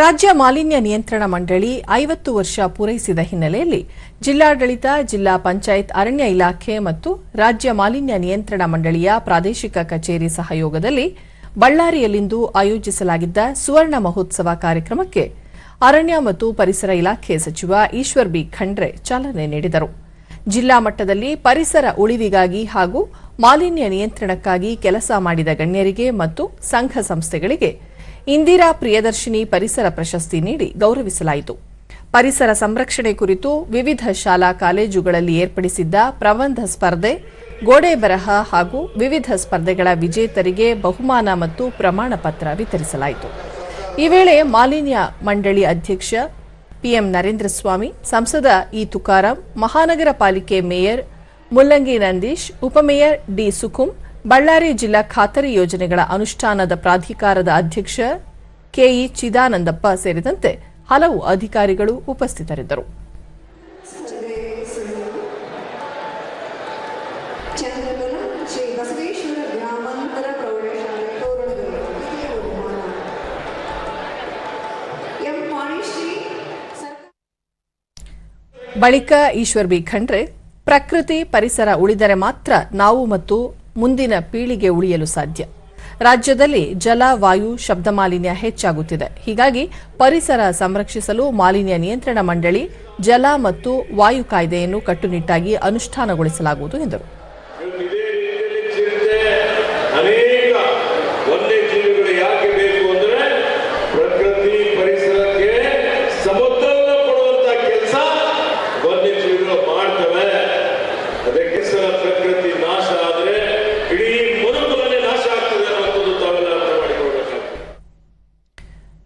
ರಾಜ್ಯ ಮಾಲಿನ್ಯ ನಿಯಂತ್ರಣ ಮಂಡಳಿ ಐವತ್ತು ವರ್ಷ ಪೂರೈಸಿದ ಹಿನ್ನೆಲೆಯಲ್ಲಿ ಜಿಲ್ಲಾಡಳಿತ, ಜಿಲ್ಲಾ ಪಂಚಾಯತ್, ಅರಣ್ಯ ಇಲಾಖೆ ಮತ್ತು ರಾಜ್ಯ ಮಾಲಿನ್ಯ ನಿಯಂತ್ರಣ ಮಂಡಳಿಯ ಪ್ರಾದೇಶಿಕ ಕಚೇರಿ ಸಹಯೋಗದಲ್ಲಿ ಬಳ್ಳಾರಿಯಲ್ಲಿಂದು ಆಯೋಜಿಸಲಾಗಿದ್ದ ಸುವರ್ಣ ಮಹೋತ್ಸವ ಕಾರ್ಯಕ್ರಮಕ್ಕೆ ಅರಣ್ಯ ಮತ್ತು ಪರಿಸರ ಇಲಾಖೆ ಸಚಿವ ಈಶ್ವರ್ ಬಿ. ಖಂಡ್ರೆ ಚಾಲನೆ ನೀಡಿದರು. ಜಿಲ್ಲಾ ಮಟ್ಟದಲ್ಲಿ ಪರಿಸರ ಉಳಿವಿಗಾಗಿ ಹಾಗೂ ಮಾಲಿನ್ಯ ನಿಯಂತ್ರಣಕ್ಕಾಗಿ ಕೆಲಸ ಮಾಡಿದ ಗಣ್ಯರಿಗೆ ಮತ್ತು ಸಂಘ ಸಂಸ್ಥೆಗಳಿಗೆ ಇಂದಿರಾ ಪ್ರಿಯದರ್ಶಿನಿ ಪರಿಸರ ಪ್ರಶಸ್ತಿ ನೀಡಿ ಗೌರವಿಸಲಾಯಿತು. ಪರಿಸರ ಸಂರಕ್ಷಣೆ ಕುರಿತು ವಿವಿಧ ಶಾಲಾ ಕಾಲೇಜುಗಳಲ್ಲಿ ಏರ್ಪಡಿಸಿದ್ದ ಪ್ರಬಂಧ ಸ್ಪರ್ಧೆ, ಗೋಡೆ ಬರಹ ಹಾಗೂ ವಿವಿಧ ಸ್ಪರ್ಧೆಗಳ ವಿಜೇತರಿಗೆ ಬಹುಮಾನ ಮತ್ತು ಪ್ರಮಾಣ ಪತ್ರ ವಿತರಿಸಲಾಯಿತು. ಈ ವೇಳೆ ಮಾಲಿನ್ಯ ಮಂಡಳಿ ಅಧ್ಯಕ್ಷ ಪಿಎಂ ನರೇಂದ್ರ ಸ್ವಾಮಿ ಸಂಸದ ಇ ತುಕಾರಾಂ, ಮಹಾನಗರ ಪಾಲಿಕೆ ಮೇಯರ್ ಮುಲ್ಲಂಗಿ ನಂದೀಶ್ ಉಪಮೇಯರ್ ಡಿ ಸುಕುಂ ಬಳ್ಳಾರಿ ಜಿಲ್ಲಾ ಖಾತರಿ ಯೋಜನೆಗಳ ಅನುಷ್ಠಾನದ ಪ್ರಾಧಿಕಾರದ ಅಧ್ಯಕ್ಷ ಕೆಇ ಚಿದಾನಂದಪ್ಪ ಸೇರಿದಂತೆ ಹಲವು ಅಧಿಕಾರಿಗಳು ಉಪಸ್ಥಿತರಿದ್ದರು. ಬಳಿಕ ಈಶ್ವರ್ ಬಿ ಖಂಡ್ರೆ, ಪ್ರಕೃತಿ ಪರಿಸರ ಉಳಿದರೆ ಮಾತ್ರ ನಾವು ಮತ್ತು ಮುಂದಿನ ಪೀಳಿಗೆ ಉಳಿಯಲು ಸಾಧ್ಯ. ರಾಜ್ಯದಲ್ಲಿ ಜಲ, ವಾಯು, ಶಬ್ದ ಮಾಲಿನ್ಯ ಹೆಚ್ಚಾಗುತ್ತಿದೆ. ಹೀಗಾಗಿ ಪರಿಸರ ಸಂರಕ್ಷಿಸಲು ಮಾಲಿನ್ಯ ನಿಯಂತ್ರಣ ಮಂಡಳಿ, ಜಲ ಮತ್ತು ವಾಯು ಕಾಯ್ದೆಯನ್ನು ಕಟ್ಟುನಿಟ್ಟಾಗಿ ಅನುಷ್ಠಾನಗೊಳಿಸಲಾಗುವುದು ಎಂದರು. ಇದೇ ರೀತಿಯಲ್ಲಿ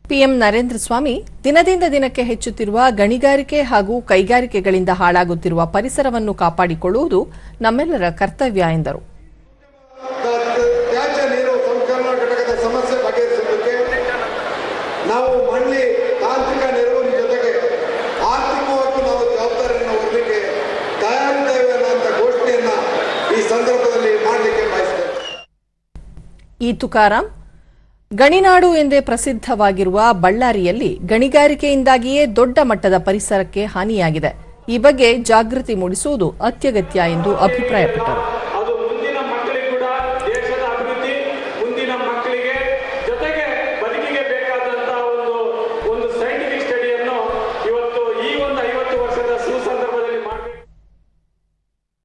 ಪಿಎಂ ನರೇಂದ್ರ ಸ್ವಾಮಿ ದಿನದಿಂದ ದಿನಕ್ಕೆ ಹೆಚ್ಚುತ್ತಿರುವ ಗಣಿಗಾರಿಕೆ ಹಾಗೂ ಕೈಗಾರಿಕೆಗಳಿಂದ ಹಾಳಾಗುತ್ತಿರುವ ಪರಿಸರವನ್ನು ಕಾಪಾಡಿಕೊಳ್ಳುವುದು ನಮ್ಮೆಲ್ಲರ ಕರ್ತವ್ಯ ಎಂದರು. ಈ ತುಕಾರಾಂ ಗಣಿನಾಡು ಎಂದೇ ಪ್ರಸಿದ್ಧವಾಗಿರುವ ಬಳ್ಳಾರಿಯಲ್ಲಿ ಗಣಿಗಾರಿಕೆಯಿಂದಾಗಿಯೇ ದೊಡ್ಡ ಮಟ್ಟದ ಪರಿಸರಕ್ಕೆ ಹಾನಿಯಾಗಿದೆ. ಈ ಬಗ್ಗೆ ಜಾಗೃತಿ ಮೂಡಿಸುವುದು ಅತ್ಯಗತ್ಯ ಎಂದು ಅಭಿಪ್ರಾಯಪಟ್ಟರು.